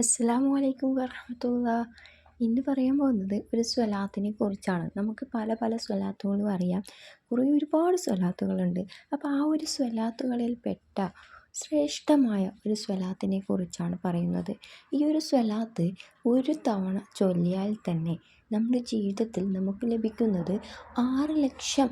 അസ്സലാമു വലൈക്കും വറഹമത്തുള്ള. ഇന്ന് പറയാൻ പോകുന്നത് ഒരു സ്വലാത്തിനെ കുറിച്ചാണ്. നമുക്ക് പല പല സ്വലാത്തുകളും അറിയാം. കുറേ ഒരുപാട് സ്വലാത്തുകളുണ്ട്. അപ്പോൾ ആ ഒരു സ്വലാത്തുകളിൽ പെട്ട ശ്രേഷ്ഠമായ ഒരു സ്വലാത്തിനെ കുറിച്ചാണ് പറയുന്നത്. ഈ ഒരു സ്വലാത്ത് ഒരു തവണ ചൊല്ലിയാൽ തന്നെ നമ്മുടെ ജീവിതത്തിൽ നമുക്ക് ലഭിക്കുന്നത് ആറ് ലക്ഷം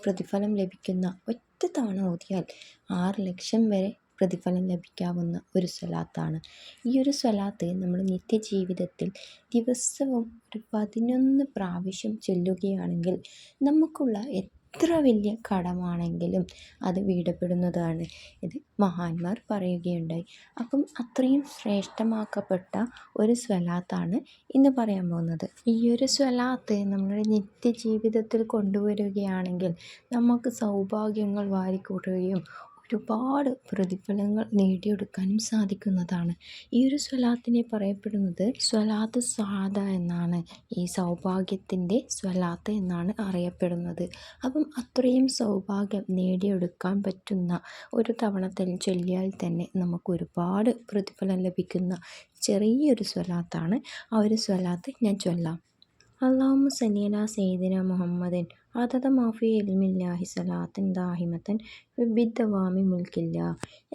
പ്രതിഫലം ലഭിക്കുന്ന ഒറ്റ തവണ ഓതിയാൽ ആറ് ലക്ഷം വരെ പ്രതിഫലം ലഭിക്കാവുന്ന ഒരു സ്വലാത്താണ്. ഈ ഒരു സ്വലാത്ത് നമ്മൾ നിത്യജീവിതത്തിൽ ദിവസവും ഒരു പതിനൊന്ന് പ്രാവശ്യം ചൊല്ലുകയാണെങ്കിൽ നമുക്കുള്ള എത്ര വലിയ കടമാണെങ്കിലും അത് വീടപ്പെടുന്നതാണ്. ഇത് മഹാന്മാർ പറയുകയുണ്ടായി. അപ്പം അത്രയും ശ്രേഷ്ഠമാക്കപ്പെട്ട ഒരു സ്വലാത്താണ് ഇന്ന് പറയാൻ പോകുന്നത്. ഈ ഒരു സ്വലാത്ത് നമ്മുടെ നിത്യജീവിതത്തിൽ കൊണ്ടുവരികയാണെങ്കിൽ നമുക്ക് സൗഭാഗ്യങ്ങൾ വാരിക്കൂട്ടുകയും ഒരുപാട് പ്രതിഫലങ്ങൾ നേടിയെടുക്കാനും സാധിക്കുന്നതാണ്. ഈ ഒരു സ്വലാത്തിനെ പറയപ്പെടുന്നത് സ്വലാത്ത് സാദ എന്നാണ്. ഈ സൗഭാഗ്യത്തിന്റെ സ്വലാത്ത് എന്നാണ് അറിയപ്പെടുന്നത്. അപ്പം അത്രയും സൗഭാഗ്യം നേടിയെടുക്കാൻ പറ്റുന്ന ഒരു തവണത്തിൽ ചൊല്ലിയാൽ തന്നെ നമുക്ക് ഒരുപാട് പ്രതിഫലം ലഭിക്കുന്ന ചെറിയൊരു സ്വലാത്താണ്. ആ ഒരു സ്വലാത്ത് ഞാൻ ചൊല്ലാം. അള്ളാഹു സലീല സെയ്ദിന മുഹമ്മദൻ അതത മാഫി എൽമില്ലാഹി സലാത്തൻ ദാഹിമത്തൻ ബിദ്ദവാമി മുൽക്കില്ല.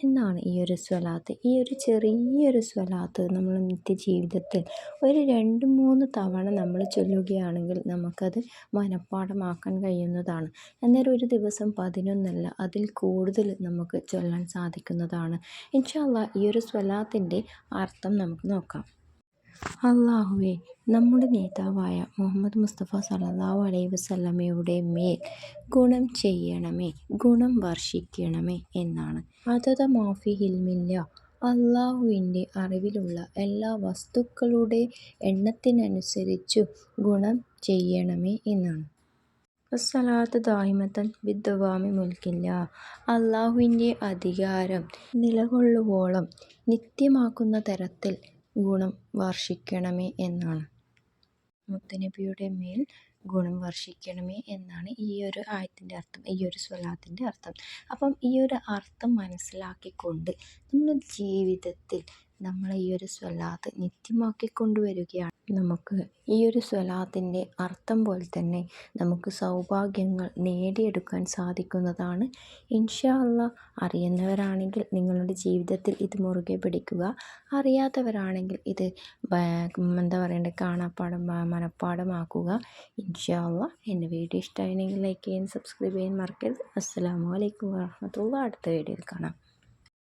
എന്നാണ് ഈ ഒരു സ്വലാത്ത്. ഈ ഒരു ചെറിയൊരു സ്വലാത്ത് നമ്മൾ നിത്യജീവിതത്തിൽ ഒരു രണ്ട് മൂന്ന് തവണ നമ്മൾ ചൊല്ലുകയാണെങ്കിൽ നമുക്കത് മനഃപ്പാഠമാക്കാൻ കഴിയുന്നതാണ്. അന്നേരം ഒരു ദിവസം പതിനൊന്നല്ല അതിൽ കൂടുതൽ നമുക്ക് ചൊല്ലാൻ സാധിക്കുന്നതാണ്. ഇൻഷാല്ല ഈ ഒരു സ്വലാത്തിന്റെ അർത്ഥം നമുക്ക് നോക്കാം. അള്ളാഹുവേ നമ്മുടെ നേതാവായ മുഹമ്മദ് മുസ്തഫ സല്ലല്ലാഹു അലൈഹി വസല്ലമയുടെ മേൽ ഗുണം ചെയ്യണമേ ഗുണം വർഷിക്കണമേ എന്നാണ്. അതത മാഫി ഹിൽമില്ല. അള്ളാഹുവിന്റെ അറിവിലുള്ള എല്ലാ വസ്തുക്കളുടെ എണ്ണത്തിനനുസരിച്ചു ഗുണം ചെയ്യണമേ എന്നാണ്. അസ്സലാത്ത് ദാഹിമത്തൻ വിദ്വാമി മുൽക്കില്ല. അള്ളാഹുവിന്റെ അധികാരം നിലകൊള്ളുവോളം നിത്യമാക്കുന്ന തരത്തിൽ ഗുണം വർഷിക്കണമേ എന്നാണ്. മുത്തനബിയുടെ മേൽ ഗുണം വർഷിക്കണമേ എന്നാണ് ഈ ഒരു ആയത്തിന്റെ അർത്ഥം ഈ ഒരു സ്വലാത്തിന്റെ അർത്ഥം. അപ്പം ഈ ഒരു അർത്ഥം മനസ്സിലാക്കിക്കൊണ്ട് നമ്മൾ ജീവിതത്തിൽ നമ്മൾ ഈ ഒരു സ്വലാത്ത് നിത്യമാക്കി കൊണ്ടുവരികയാണ്. നമുക്ക് ഈ ഒരു സ്വലാത്തിന്റെ അർത്ഥം പോലെ തന്നെ നമുക്ക് സൗഭാഗ്യങ്ങൾ നേടിയെടുക്കാൻ സാധിക്കുന്നതാണ്. ഇൻഷാ അള്ളാ അറിയുന്നവരാണെങ്കിൽ നിങ്ങളുടെ ജീവിതത്തിൽ ഇത് മുറുകെ പിടിക്കുക. അറിയാത്തവരാണെങ്കിൽ ഇത് എന്താ പറയേണ്ടത് കാണാപ്പാടം മനഃപ്പാടമാക്കുക ഇൻഷാ അള്ളാ എന്റെ വീഡിയോ ഇഷ്ടമായിരുന്നെങ്കിൽ ലൈക്ക് ചെയ്യാൻ സബ്സ്ക്രൈബ് ചെയ്യാൻ മറക്കരുത്. അസ്സാം വലൈക്കും വാഹമത്തുള്ള അടുത്ത വീഡിയോയിൽ കാണാം.